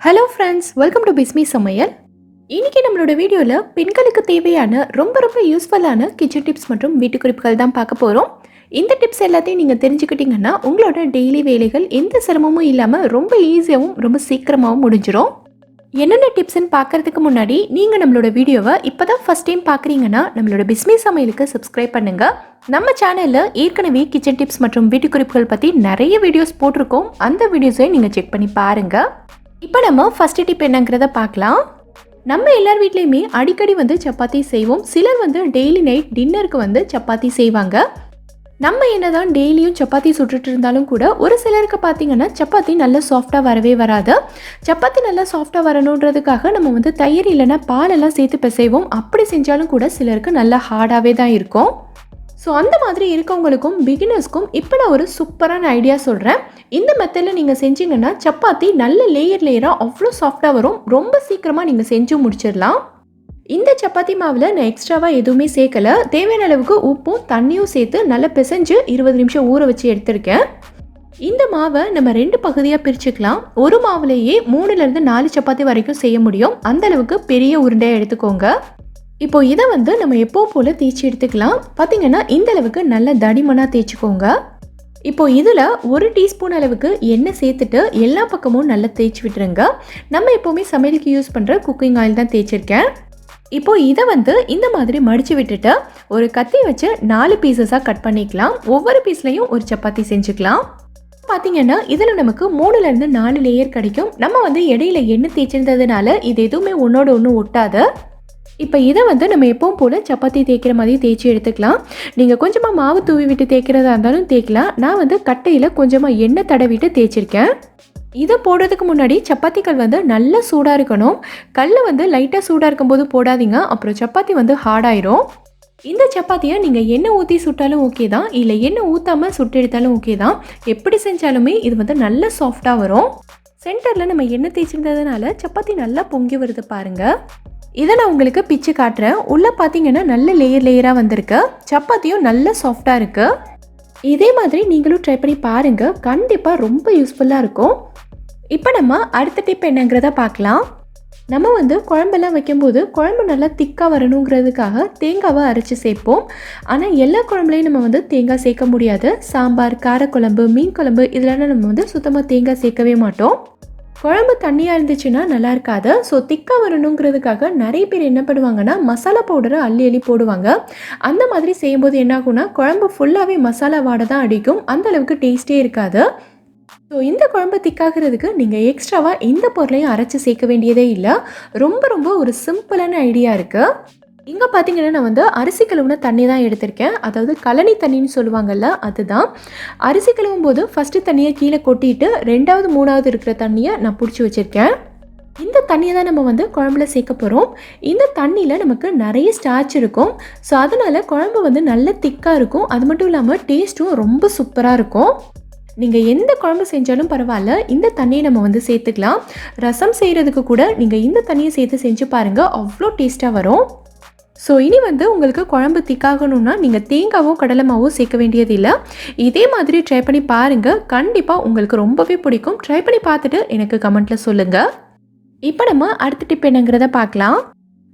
Hello friends welcome to Bismi சமையல் இன்றைக்கி நம்மளோட வீடியோவில் பெண்களுக்கு தேவையான ரொம்ப ரொம்ப யூஸ்ஃபுல்லான கிச்சன் டிப்ஸ் மற்றும் வீட்டு குறிப்புகள் தான் பார்க்க போகிறோம் இந்த டிப்ஸ் எல்லாத்தையும் நீங்கள் தெரிஞ்சுக்கிட்டீங்கன்னா உங்களோட டெய்லி வேலைகள் எந்த சிரமமும் இல்லாமல் ரொம்ப ஈஸியாகவும் ரொம்ப சீக்கிரமாகவும் முடிஞ்சிடும் என்னென்ன டிப்ஸ்ன்னு பார்க்கறதுக்கு முன்னாடி நீங்கள் நம்மளோட வீடியோவை இப்போ தான் ஃபஸ்ட் டைம் பார்க்குறீங்கன்னா நம்மளோட பிஸ்மி சமையலுக்கு சப்ஸ்கிரைப் பண்ணுங்கள் நம்ம சேனலில் ஏற்கனவே கிச்சன் டிப்ஸ் மற்றும் வீட்டு குறிப்புகள் பற்றி நிறைய வீடியோஸ் போட்டிருக்கோம். அந்த வீடியோஸையும் நீங்கள் செக் பண்ணி பாருங்கள் இப்போ நம்ம ஃபஸ்ட்டு டிப் என்னங்கிறத பார்க்கலாம். நம்ம எல்லார் வீட்லேயுமே அடிக்கடி வந்து சப்பாத்தி செய்வோம். சிலர் வந்து டெய்லி நைட் டின்னருக்கு வந்து சப்பாத்தி செய்வாங்க. நம்ம என்னதான் டெய்லியும் சப்பாத்தி சுட்டுட்டு இருந்தாலும் கூட ஒரு சிலருக்கு பார்த்தீங்கன்னா சப்பாத்தி நல்லா சாஃப்டாக வரவே வராது. சப்பாத்தி நல்லா சாஃப்டாக வரணுன்றதுக்காக நம்ம வந்து தயிர் இல்லைன்னா பாலெல்லாம் சேர்த்து பிசைவோம். அப்படி செஞ்சாலும் கூட சிலருக்கு நல்லா ஹார்டாகவே தான் இருக்கும். ஸோ அந்த மாதிரி இருக்கவங்களுக்கும் பிகினர்ஸ்க்கும் இப்போ நான் ஒரு சூப்பரான ஐடியா சொல்கிறேன் இந்த மெத்தடில் நீங்கள் செஞ்சீங்கன்னா சப்பாத்தி நல்ல லேயர் லேயராக அவ்வளோ சாஃப்டாக வரும். ரொம்ப சீக்கிரமாக நீங்கள் செஞ்சு முடிச்சிடலாம். இந்த சப்பாத்தி மாவில் நான் எக்ஸ்ட்ராவாக எதுவுமே சேர்க்கல. தேவையான அளவுக்கு உப்பும் தண்ணியும் சேர்த்து நல்லா பிசைஞ்சு இருபது நிமிஷம் ஊற வச்சு எடுத்திருக்கேன். இந்த மாவை நம்ம ரெண்டு பகுதியாக பிரிச்சுக்கலாம். ஒரு மாவுலேயே மூணுலேருந்து நாலு சப்பாத்தி வரைக்கும் செய்ய முடியும். அந்த அளவுக்கு பெரிய உருண்டையாக எடுத்துக்கோங்க. இப்போ இதை வந்து நம்ம எப்போ போல் தேய்ச்சி எடுத்துக்கலாம்? பார்த்தீங்கன்னா இந்த அளவுக்கு நல்ல தடிமனாக தேய்ச்சிக்கோங்க. இப்போ இதில் ஒரு டீஸ்பூன் அளவுக்கு எண்ணெய் சேர்த்துட்டு எல்லா பக்கமும் நல்லா தேய்ச்சி விட்டுருங்க. நம்ம எப்போவுமே சமையலுக்கு யூஸ் பண்ணுற குக்கிங் ஆயில் தான் தேய்ச்சிருக்கேன். இப்போ இதை வந்து இந்த மாதிரி மடித்து விட்டுட்டு ஒரு கத்தி வச்சு நாலு பீசஸாக கட் பண்ணிக்கலாம். ஒவ்வொரு பீஸ்லையும் ஒரு சப்பாத்தி செஞ்சுக்கலாம். பார்த்தீங்கன்னா இதில் நமக்கு மூணுலேருந்து நாலு லேயர் கிடைக்கும். நம்ம வந்து இடையில எண்ணெய் தேய்ச்சிருந்ததுனால இது எதுவுமே ஒன்றோட ஒன்று ஒட்டாது. இப்போ இதை வந்து நம்ம எப்பவும் போல் சப்பாத்தி தேய்க்கிற மாதிரி தேய்ச்சி எடுத்துக்கலாம். நீங்கள் கொஞ்சமாக மாவு தூவி விட்டு தேய்க்கிறதா இருந்தாலும் தேய்க்கலாம். நான் வந்து கட்டையில் கொஞ்சமாக எண்ணெய் தடவிட்டு தேய்ச்சிருக்கேன். இதை போடுறதுக்கு முன்னாடி சப்பாத்திகள் வந்து நல்லா சூடாக இருக்கணும். கல் வந்து லைட்டாக சூடாக இருக்கும்போது போடாதீங்க. அப்புறம் சப்பாத்தி வந்து ஹார்டாயிரும் இந்த சப்பாத்தியை நீங்கள் எண்ணெய் ஊற்றி சுட்டாலும் ஓகே தான். இல்லை எண்ணெய் ஊற்றாமல் சுட்டு எடுத்தாலும் ஓகே தான். எப்படி செஞ்சாலுமே இது வந்து நல்ல சாஃப்டாக வரும். சென்டரில் நம்ம எண்ணெய் தேய்ச்சிருந்ததுனால சப்பாத்தி நல்லா பொங்கி வருது பாருங்கள் இதை நான் உங்களுக்கு பிச்சு காட்டுறேன். உள்ளே பார்த்தீங்கன்னா நல்ல லேயர் லேயராக வந்திருக்கு. சப்பாத்தியும் நல்ல சாஃப்டாக இருக்குது இதே மாதிரி நீங்களும் ட்ரை பண்ணி பாருங்கள் கண்டிப்பாக ரொம்ப யூஸ்ஃபுல்லாக இருக்கும். இப்போ நம்ம அடுத்த டிப் என்னங்கிறத பார்க்கலாம். நம்ம வந்து குழம்பெல்லாம் வைக்கும்போது குழம்பு நல்லா திக்காக வரணுங்கிறதுக்காக தேங்காவை அரைச்சி சேர்ப்போம். ஆனால் எல்லா குழம்புலையும் நம்ம வந்து தேங்காய் சேர்க்க முடியாது. சாம்பார் காரக்குழம்பு மீன் குழம்பு இதெல்லாம் நம்ம வந்து சுத்தமாக தேங்காய் சேர்க்கவே மாட்டோம். குழம்பு தண்ணியாக இருந்துச்சுன்னா நல்லா இருக்காது. ஸோ திக்காக வரணுங்கிறதுக்காக நிறைய பேர் என்ன பண்ணுவாங்கன்னா மசாலா பவுடரை அள்ளி அள்ளி போடுவாங்க. அந்த மாதிரி செய்யும்போது என்ன ஆகும்னா குழம்பு ஃபுல்லாகவே மசாலா வாடை தான் அடிக்கும். அந்த அளவுக்கு டேஸ்ட்டே இருக்காது. ஸோ இந்த குழம்பு திக்காகிறதுக்கு நீங்கள் எக்ஸ்ட்ராவாக எந்த பொருளையும் அரைச்சி சேர்க்க வேண்டியதே இல்லை. ரொம்ப ரொம்ப ஒரு சிம்பிளான ஐடியா இருக்குது இங்கே பார்த்தீங்கன்னா நான் வந்து அரிசி கழுவுன தண்ணி தான் எடுத்திருக்கேன். அதாவது கழனி தண்ணின்னு சொல்லுவாங்கல்ல அதுதான். அரிசி கழுவும் போது ஃபஸ்ட்டு தண்ணியை கீழே கொட்டிட்டு ரெண்டாவது மூணாவது இருக்கிற தண்ணியை நான் பிடிச்சி வச்சுருக்கேன். இந்த தண்ணியை தான் நம்ம வந்து குழம்புல சேர்க்க போகிறோம் இந்த தண்ணியில் நமக்கு நிறைய ஸ்டார்ச் இருக்கும். ஸோ அதனால் குழம்பு வந்து நல்ல திக்காக இருக்கும். அது மட்டும் இல்லாமல் டேஸ்ட்டும் ரொம்ப சூப்பராக இருக்கும். நீங்கள் எந்த குழம்பு செஞ்சாலும் பரவாயில்ல. இந்த தண்ணியை நம்ம வந்து சேர்த்துக்கலாம். ரசம் செய்கிறதுக்கு கூட நீங்கள் இந்த தண்ணியை சேர்த்து செஞ்சு பாருங்கள் அவ்வளோ டேஸ்ட்டாக வரும். ஸோ இனி வந்து உங்களுக்கு குழம்பு திக்காகணும்னா நீங்கள் தேங்காவோ கடலைமாவோ சேர்க்க வேண்டியது இல்லை இதே மாதிரி ட்ரை பண்ணி பாருங்கள் கண்டிப்பாக உங்களுக்கு ரொம்பவே பிடிக்கும். ட்ரை பண்ணி பார்த்துட்டு எனக்கு கமெண்ட்டில் சொல்லுங்கள் இப்போ நம்ம அடுத்த டிப் என்னங்கிறத பார்க்கலாம்.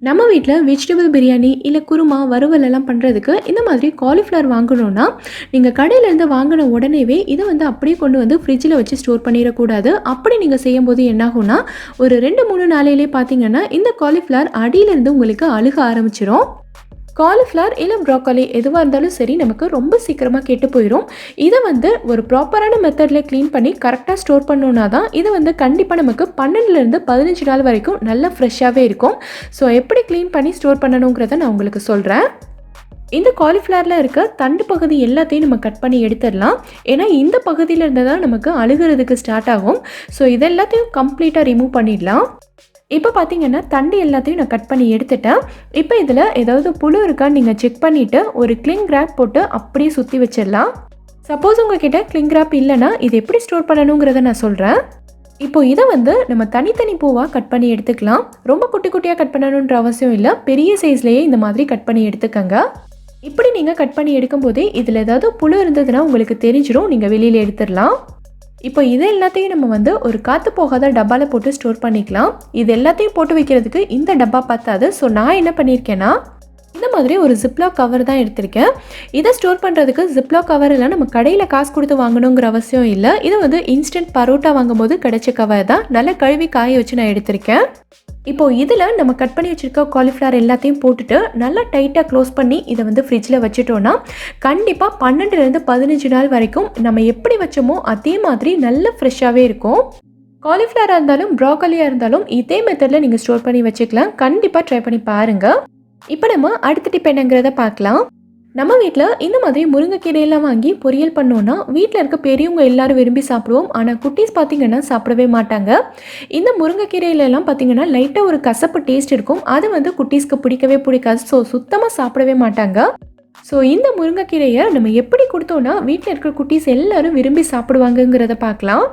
நம்ம வீட்டில் வெஜிடபிள் பிரியாணி இல்லை குருமா வறுவல் எல்லாம் பண்ணுறதுக்கு இந்த மாதிரி காலிஃப்ளவர் வாங்கணும்னா நீங்கள் கடையிலேருந்து வாங்கின உடனேவே இதை வந்து அப்படியே கொண்டு வந்து ஃப்ரிட்ஜில் வச்சு ஸ்டோர் பண்ணிடக்கூடாது. அப்படி நீங்கள் செய்யும்போது என்னாகும்னா ஒரு ரெண்டு மூணு நாளையிலே பார்த்தீங்கன்னா இந்த காலிஃப்ளவர் அடியிலேருந்து உங்களுக்கு அழுக ஆரம்பிச்சிடும் காலிஃப்ளவர் இல்லை ப்ராக்கோலி எதுவாக இருந்தாலும் சரி நமக்கு ரொம்ப சீக்கிரமாக கெட்டு போயிடும் இதை வந்து ஒரு ப்ராப்பரான மெத்தடில் க்ளீன் பண்ணி கரெக்டாக ஸ்டோர் பண்ணோன்னா தான் இது வந்து கண்டிப்பாக நமக்கு பன்னெண்டுலேருந்து பதினஞ்சு நாள் வரைக்கும் நல்லா ஃப்ரெஷ்ஷாகவே இருக்கும். ஸோ எப்படி க்ளீன் பண்ணி ஸ்டோர் பண்ணணுங்கிறத நான் உங்களுக்கு சொல்கிறேன் இந்த காலிஃப்ளவரில் இருக்க தண்டு பகுதி எல்லாத்தையும் நம்ம கட் பண்ணி எடுத்துடலாம். ஏன்னா இந்த பகுதியில் இருந்து தான் நமக்கு அழுகிறதுக்கு ஸ்டார்ட் ஆகும். ஸோ இதெல்லாத்தையும் கம்ப்ளீட்டாக ரிமூவ் பண்ணிடலாம். இப்போ பார்த்தீங்கன்னா தண்டு எல்லாத்தையும் நான் கட் பண்ணி எடுத்துட்டேன். இப்போ இதில் ஏதாவது புழு இருக்கான்னு நீங்கள் செக் பண்ணிவிட்டு ஒரு கிளிங் கிராப் போட்டு அப்படியே சுற்றி வச்சிடலாம். சப்போஸ் உங்ககிட்ட கிளிங் கிராப் இல்லைன்னா இது எப்படி ஸ்டோர் பண்ணணுங்கிறத நான் சொல்கிறேன் இப்போ இதை வந்து நம்ம தனித்தனி பூவாக கட் பண்ணி எடுத்துக்கலாம். ரொம்ப குட்டி குட்டியாக கட் பண்ணணுன்ற அவசியம் இல்லை. பெரிய சைஸ்லேயே இந்த மாதிரி கட் பண்ணி எடுத்துக்கங்க. இப்படி நீங்கள் கட் பண்ணி எடுக்கும்போதே இதில் ஏதாவது புழு இருந்ததுன்னா உங்களுக்கு தெரிஞ்சிடும் நீங்கள் வெளியில் எடுத்துடலாம். இப்போ இது எல்லாத்தையும் நம்ம வந்து ஒரு காற்று போகாத டப்பாவில் போட்டு ஸ்டோர் பண்ணிக்கலாம். இது எல்லாத்தையும் போட்டு வைக்கிறதுக்கு இந்த டப்பா பத்தாது. ஸோ நான் என்ன பண்ணியிருக்கேன்னா இந்த மாதிரி ஒரு ஜிப்லாக் கவர் தான் எடுத்திருக்கேன். இதை ஸ்டோர் பண்ணுறதுக்கு ஜிப்லாக் கவர் இல்லை நம்ம கடையில் காசு கொடுத்து வாங்கணுங்கிற அவசியம் இல்லை. இது வந்து இன்ஸ்டன்ட் பரோட்டா வாங்கும்போது கிடைச்ச கவர் தான். நல்லா கழுவி காய வச்சு நான் எடுத்திருக்கேன். இப்போ இதில் நம்ம கட் பண்ணி வச்சுருக்க காலிஃப்ளவர் எல்லாத்தையும் போட்டுட்டு நல்லா டைட்டாக க்ளோஸ் பண்ணி இதை வந்து ஃப்ரிட்ஜில் வச்சுட்டோன்னா கண்டிப்பாக பன்னெண்டுலேருந்து பதினஞ்சு நாள் வரைக்கும் நம்ம எப்படி வச்சோமோ அதே மாதிரி நல்ல ஃப்ரெஷ்ஷாகவே இருக்கும். காலிஃப்ளவராக இருந்தாலும் ப்ராக்கலியாக இருந்தாலும் இதே மெத்தடில் நீங்கள் ஸ்டோர் பண்ணி வச்சுக்கலாம். கண்டிப்பாக ட்ரை பண்ணி பாருங்கள் இப்போ நம்ம அடுத்த டிப் என்னங்கிறத பார்க்கலாம். நம்ம வீட்டில் இந்த மாதிரி முருங்கைக்கீரையெல்லாம் வாங்கி பொரியல் பண்ணோன்னா வீட்டில் இருக்க பெரியவங்க எல்லாரும் விரும்பி சாப்பிடுவோம். ஆனால் குட்டீஸ் பார்த்திங்கன்னா சாப்பிடவே மாட்டாங்க. இந்த முருங்கைக்கீரையிலலாம் பார்த்தீங்கன்னா லைட்டாக ஒரு கசப்பு டேஸ்ட் இருக்கும். அது வந்து குட்டீஸ்க்கு பிடிக்கவே பிடிக்காது. ஸோ சுத்தமாக சாப்பிடவே மாட்டாங்க. ஸோ இந்த முருங்கைக்கீரையை நம்ம எப்படி கொடுத்தோன்னா வீட்டில் இருக்கிற குட்டீஸ் எல்லாரும் விரும்பி சாப்பிடுவாங்கங்கிறத பார்க்கலாம்.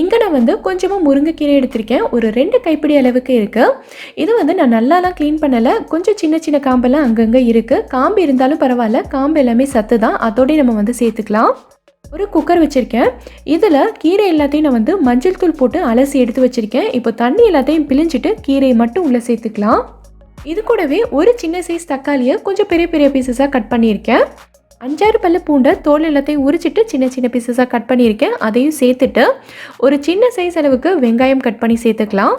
இங்கே நான் வந்து கொஞ்சமாக முருங்கைக்கீரை எடுத்திருக்கேன். ஒரு ரெண்டு கைப்பிடி அளவுக்கு இருக்குது இது வந்து நான் நல்லாலாம் க்ளீன் பண்ணலை. கொஞ்சம் சின்ன சின்ன காம்பெல்லாம் அங்கங்கே இருக்குது காம்பு இருந்தாலும் பரவாயில்ல. காம்பு எல்லாமே சத்து தான். அதோடய நம்ம வந்து சேர்த்துக்கலாம். ஒரு குக்கர் வச்சுருக்கேன். இதில் கீரை எல்லாத்தையும் நான் வந்து மஞ்சள் தூள் போட்டு அலசி எடுத்து வச்சுருக்கேன். இப்போ தண்ணி எல்லாத்தையும் பிழிஞ்சிட்டு கீரையை மட்டும் உள்ளே சேர்த்துக்கலாம். இது கூடவே ஒரு சின்ன சைஸ் தக்காளியை கொஞ்சம் பெரிய பெரிய பீசஸாக கட் பண்ணியிருக்கேன். அஞ்சாறு பல்லு பூண்டை தோல் எல்லாத்தையும் உரிச்சிட்டு சின்ன சின்ன பீசஸாக கட் பண்ணியிருக்கேன். அதையும் சேர்த்துட்டு ஒரு சின்ன சைஸ் அளவுக்கு வெங்காயம் கட் பண்ணி சேர்த்துக்கலாம்.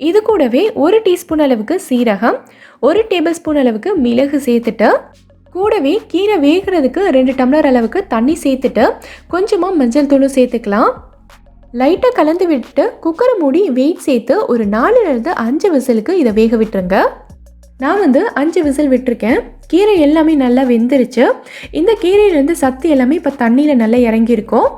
இது கூடவே ஒரு டீஸ்பூன் அளவுக்கு சீரகம் ஒரு டேபிள் ஸ்பூன் அளவுக்கு மிளகு சேர்த்துட்டு கூடவே கீரை வேகிறதுக்கு ரெண்டு டம்ளர் அளவுக்கு தண்ணி சேர்த்துட்டு கொஞ்சமாக மஞ்சள் தூளும் சேர்த்துக்கலாம். லைட்டாக கலந்து விட்டுட்டு குக்கரை மூடி வெயிட் சேர்த்து ஒரு நாலுலேருந்து அஞ்சு விசிலுக்கு இதை வேக விட்டுருங்க. நான் வந்து அஞ்சு விசில் விட்டுருக்கேன். கீரை எல்லாமே நல்லா வெந்துருச்சு. இந்த கீரையிலேருந்து சத்து எல்லாமே இப்போ தண்ணியில் நல்லா இறங்கியிருக்கும்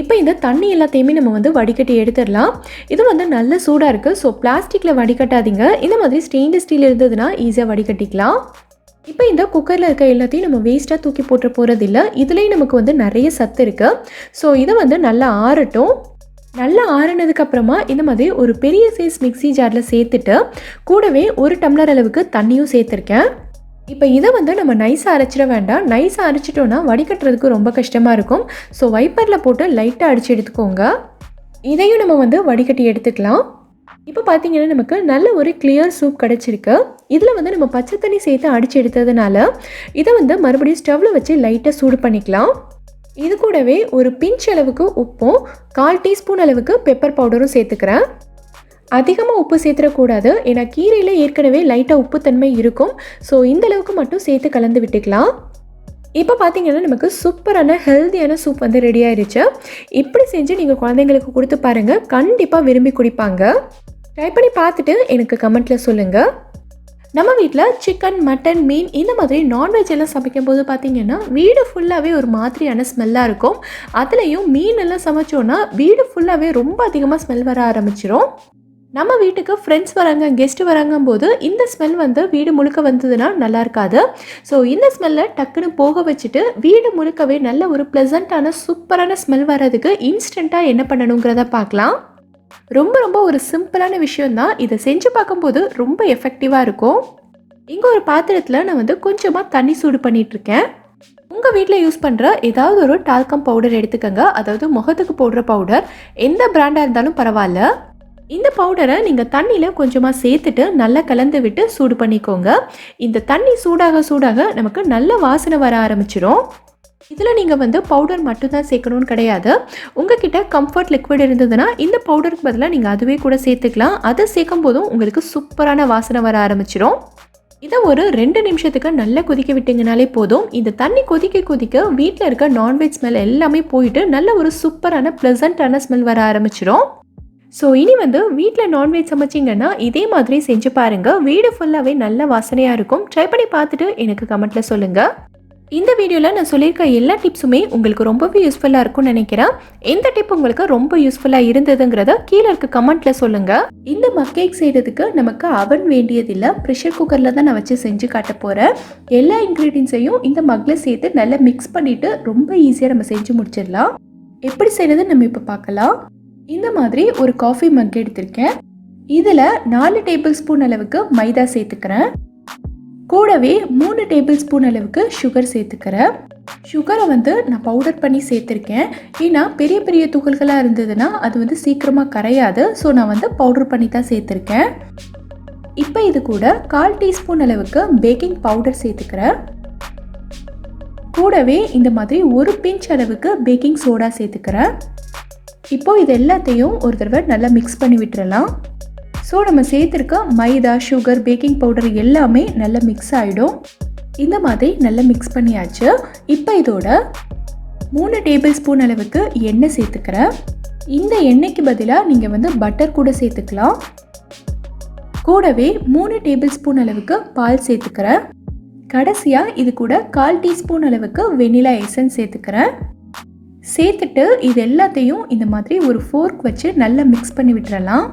இப்போ இந்த தண்ணி எல்லாத்தையுமே நம்ம வந்து வடிகட்டி எடுத்துடலாம். இது வந்து நல்ல சூடாக இருக்குது ஸோ பிளாஸ்டிக்கில் வடிகட்டாதீங்க. இந்த மாதிரி ஸ்டெயின்லெஸ் ஸ்டீல் இருந்ததுன்னா ஈஸியாக வடிகட்டிக்கலாம். இப்போ இந்த குக்கரில் இருக்க எல்லாத்தையும் நம்ம வேஸ்ட்டாக தூக்கி போட்டு போகிறதில்ல இதுலேயும் நமக்கு வந்து நிறைய சத்து இருக்குது ஸோ இதை வந்து நல்லா ஆறட்டும். நல்லா ஆறினதுக்கு அப்புறமா இந்த மாதிரி ஒரு பெரிய சைஸ் மிக்ஸி ஜாரில் சேர்த்துட்டு கூடவே ஒரு டம்ளர் அளவுக்கு தண்ணியும் சேர்த்துருக்கேன். இப்போ இதை வந்து நம்ம நைஸாக அரைச்சிட வேண்டாம். நைஸாக அரைச்சிட்டோன்னா வடிகட்டுறதுக்கு ரொம்ப கஷ்டமாக இருக்கும். ஸோ வைப்பரில் போட்டு லைட்டாக அடித்து எடுத்துக்கோங்க. இதையும் நம்ம வந்து வடிகட்டி எடுத்துக்கலாம். இப்போ பார்த்தீங்கன்னா நமக்கு நல்ல ஒரு கிளியர் சூப் கிடச்சிருக்கு. இதில் வந்து நம்ம பச்சை தண்ணி சேர்த்து அடித்து எடுத்ததுனால இதை வந்து மறுபடியும் ஸ்டவ்வில் வச்சு லைட்டாக சூடு பண்ணிக்கலாம். இது கூடவே ஒரு பிஞ்ச் அளவுக்கு உப்பும் கால் டீஸ்பூன் அளவுக்கு பெப்பர் பவுடரும் சேர்த்துக்கிறேன். அதிகமாக உப்பு சேர்த்துடக்கூடாது ஏன்னா கீரையில் ஏற்கனவே லைட்டாக உப்புத்தன்மை இருக்கும். ஸோ இந்த அளவுக்கு மட்டும் சேர்த்து கலந்து விட்டுக்கலாம். இப்போ பார்த்தீங்கன்னா நமக்கு சூப்பரான ஹெல்த்தியான சூப் வந்து ரெடி ஆயிடுச்சு இப்படி செஞ்சு நீங்கள் குழந்தைங்களுக்கு கொடுத்து பாருங்கள் கண்டிப்பாக விரும்பி குடிப்பாங்க. ட்ரை பண்ணி பார்த்துட்டு எனக்கு கமெண்ட்டில் சொல்லுங்கள் நம்ம வீட்டில் சிக்கன் மட்டன் மீன் இந்த மாதிரி நான்வெஜ் எல்லாம் சமைக்கும் போது பார்த்தீங்கன்னா வீடு ஃபுல்லாகவே ஒரு மாதிரியான ஸ்மெல்லாக இருக்கும். அதுலேயும் மீன் எல்லாம் சமைச்சோன்னா வீடு ஃபுல்லாகவே ரொம்ப அதிகமாக ஸ்மெல் வர ஆரம்பிச்சிடும் நம்ம வீட்டுக்கு ஃப்ரெண்ட்ஸ் வராங்க கெஸ்ட் வராங்கும் போது இந்த ஸ்மெல் வந்து வீடு முழுக்க வந்ததுன்னா நல்லா இருக்காது. ஸோ இந்த ஸ்மெல்லை டக்குன்னு போக வச்சுட்டு வீடு முழுக்கவே நல்ல ஒரு ப்ளசண்ட்டான சூப்பரான ஸ்மெல் வர்றதுக்கு இன்ஸ்டண்ட்டாக என்ன பண்ணணுங்கிறத பார்க்கலாம் ரொம்ப ரொம்ப ஒரு சிம்பிளான விஷயந்தான் இதை செஞ்சு பார்க்கும்போது ரொம்ப எஃபெக்டிவாக இருக்கும். இங்கே ஒரு பாத்திரத்தில் நான் வந்து கொஞ்சமாக தண்ணி சூடு பண்ணிகிட்ருக்கேன் உங்கள் வீட்டில் யூஸ் பண்ணுற ஏதாவது ஒரு டால்கம் பவுடர் எடுத்துக்கோங்க. அதாவது முகத்துக்கு போடுற பவுடர் எந்த பிராண்டாக இருந்தாலும் பரவாயில்ல. இந்த பவுடரை நீங்கள் தண்ணியில் கொஞ்சமாக சேர்த்துட்டு நல்லா கலந்து விட்டு சூடு பண்ணிக்கோங்க. இந்த தண்ணி சூடாக சூடாக நமக்கு நல்ல வாசனை வர ஆரம்பிச்சிடும் இதில் நீங்கள் வந்து பவுடர் மட்டும்தான் சேர்க்கணும்னு கிடையாது. உங்ககிட்ட கம்ஃபர்ட் லிக்விட் இருந்ததுன்னா இந்த பவுடருக்கு பதிலாக நீங்கள் அதுவே கூட சேர்த்துக்கலாம். அதை சேர்க்கும் போதும் உங்களுக்கு சூப்பரான வாசனை வர ஆரம்பிச்சிடும் இதை ஒரு ரெண்டு நிமிஷத்துக்கு நல்லா கொதிக்க விட்டீங்கனாலே போதும். இந்த தண்ணி கொதிக்க கொதிக்க வீட்டில் இருக்க நான்வெஜ் ஸ்மெல் எல்லாமே போயிட்டு நல்ல ஒரு சூப்பரான ப்ளசண்ட்டான ஸ்மெல் வர ஆரம்பிச்சிடும் ஸோ இனி வந்து வீட்டில் நான்வெஜ் சமைச்சிங்கன்னா இதே மாதிரி செஞ்சு பாருங்கள் வீடு ஃபுல்லாகவே நல்ல வாசனையாக இருக்கும். ட்ரை பண்ணி பார்த்துட்டு எனக்கு கமெண்ட்டில் சொல்லுங்கள் இந்த வீடியோவில் நான் சொல்லியிருக்க எல்லா டிப்ஸுமே உங்களுக்கு ரொம்பவே யூஸ்ஃபுல்லாக இருக்கும்னு நினைக்கிறேன். எந்த டிப் உங்களுக்கு ரொம்ப யூஸ்ஃபுல்லாக இருந்ததுங்கிறத கீழே இருக்க கமெண்ட்டில் சொல்லுங்கள் இந்த மக் கேக் செய்கிறதுக்கு நமக்கு அவன் வேண்டியதில்லை. ப்ரெஷர் குக்கரில் தான் நான் வச்சு செஞ்சு காட்ட போகிறேன் எல்லா இன்க்ரீடியன்ஸையும் இந்த மக்கில் சேர்த்து நல்லா மிக்ஸ் பண்ணிவிட்டு ரொம்ப ஈஸியாக நம்ம செஞ்சு முடிச்சிடலாம். எப்படி செய்கிறது நம்ம இப்போ பார்க்கலாம். இந்த மாதிரி ஒரு காஃபி மக் எடுத்திருக்கேன். இதில் நாலு டேபிள் ஸ்பூன் அளவுக்கு மைதா சேர்த்துக்கிறேன். கூடவே மூணு டேபிள் ஸ்பூன் அளவுக்கு சுகர் சேர்த்துக்கிறேன் சுகரை வந்து நான் பவுடர் பண்ணி சேர்த்துருக்கேன். ஏன்னா பெரிய பெரிய துகள்களாக இருந்ததுன்னா அது வந்து சீக்கிரமாக கரையாது. ஸோ நான் வந்து பவுடர் பண்ணி தான் சேர்த்துருக்கேன். இப்போ இது கூட கால் டீஸ்பூன் அளவுக்கு பேக்கிங் பவுடர் சேர்த்துக்கிறேன் கூடவே இந்த மாதிரி ஒரு பிஞ்ச் அளவுக்கு பேக்கிங் சோடா சேர்த்துக்கிறேன் இப்போ இது எல்லாத்தையும் ஒரு தடவை நல்லா மிக்ஸ் பண்ணி விட்டுறலாம். ஸோ நம்ம சேர்த்துருக்க மைதா சுகர் பேக்கிங் பவுடர் எல்லாமே நல்லா மிக்ஸ் ஆகிடும் இந்த மாதிரி நல்லா மிக்ஸ் பண்ணியாச்சு. இப்போ இதோட மூணு டேபிள் ஸ்பூன் அளவுக்கு எண்ணெய் சேர்த்துக்கிறேன். இந்த எண்ணெய்க்கு பதிலாக நீங்கள் வந்து பட்டர் கூட சேர்த்துக்கலாம். கூடவே மூணு டேபிள் ஸ்பூன் அளவுக்கு பால் சேர்த்துக்கிறேன். கடைசியாக இது கூட கால் டீஸ்பூன் அளவுக்கு வெனிலா எசன்ஸ் சேர்த்துக்கிறேன். சேர்த்துட்டு இது எல்லாத்தையும் இந்த மாதிரி ஒரு ஃபோர்க் வச்சு நல்லா மிக்ஸ் பண்ணி விட்டுறலாம்.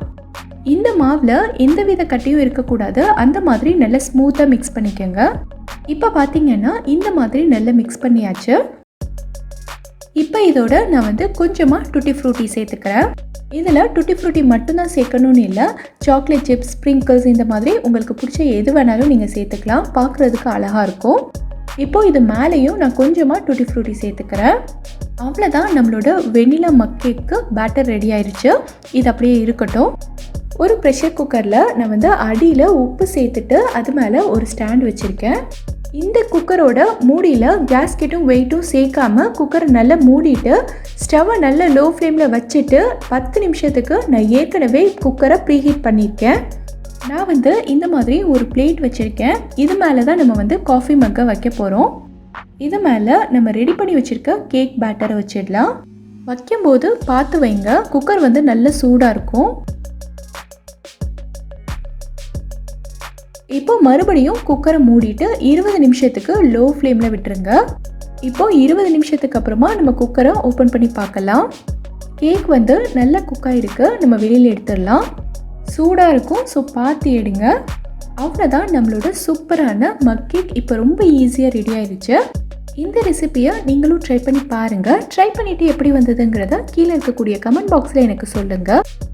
இந்த மாவில் எந்தவித கட்டியும் இருக்கக்கூடாது. அந்த மாதிரி நல்லா ஸ்மூத்தாக மிக்ஸ் பண்ணிக்கோங்க. இப்போ பார்த்தீங்கன்னா இந்த மாதிரி நல்லா மிக்ஸ் பண்ணியாச்சு. இப்போ இதோட நான் வந்து கொஞ்சமாக டுட்டி ஃப்ரூட்டி சேர்த்துக்கிறேன். இதில் டுட்டி ஃப்ரூட்டி மட்டும்தான் சேர்க்கணும்னு இல்லை சாக்லேட் சிப்ஸ் ஸ்ப்ரிங்கிள்ஸ் இந்த மாதிரி உங்களுக்கு பிடிச்ச எது வேணாலும் நீங்கள் சேர்த்துக்கலாம். பார்க்குறதுக்கு அழகாக இருக்கும். இப்போ இது மேலேயும் நான் கொஞ்சமாக டுட்டி ஃப்ரூட்டி சேர்த்துக்கிறேன். அவ்வளோதான் நம்மளோட வெண்ணிலா மக்கேக்கு பேட்டர் ரெடி ஆயிடுச்சு இது அப்படியே இருக்கட்டும். ஒரு ப்ரெஷர் குக்கரில் நான் வந்து அடியில் உப்பு சேர்த்துட்டு அது மேலே ஒரு ஸ்டாண்ட் வச்சுருக்கேன். இந்த குக்கரோட மூடியில் கேஸ்கெட்டும் வெயிட்டும் சேர்க்காம குக்கரை நல்லா மூடிட்டு ஸ்டவ்வை நல்லா லோ ஃப்ளேமில் வச்சுட்டு பத்து நிமிஷத்துக்கு நான் ஏற்கனவே குக்கரை ப்ரீஹீட் பண்ணியிருக்கேன். நான் வந்து இந்த மாதிரி ஒரு பிளேட் வச்சுருக்கேன். இது மேலே தான் நம்ம வந்து காஃபி மக்கை வைக்க போகிறோம் இது மேலே நம்ம ரெடி பண்ணி வச்சுருக்க கேக் பேட்டரை வச்சிடலாம். வைக்கும்போது பார்த்து வைங்க குக்கர் வந்து நல்ல சூடாக இருக்கும். இப்போ மறுபடியும் குக்கரை மூடிட்டு இருபது நிமிஷத்துக்கு லோ ஃப்ளேமில் விட்டுருங்க. இப்போ இருபது நிமிஷத்துக்கு அப்புறமா நம்ம குக்கரை ஓப்பன் பண்ணி பார்க்கலாம். கேக் வந்து நல்ல குக்காக இருக்குது நம்ம வெளியில் எடுத்துடலாம். சூடாக இருக்கும் ஸோ பார்த்து எடுங்க. அவ்வளோதான் நம்மளோட சூப்பரான மக் கேக் இப்போ ரொம்ப ஈஸியாக ரெடி ஆயிடுச்சு. இந்த ரெசிபியை நீங்களும் ட்ரை பண்ணி பாருங்கள் ட்ரை பண்ணிவிட்டு எப்படி வந்ததுங்கிறத கீழே இருக்கக்கூடிய கமெண்ட் பாக்ஸில் எனக்கு சொல்லுங்கள்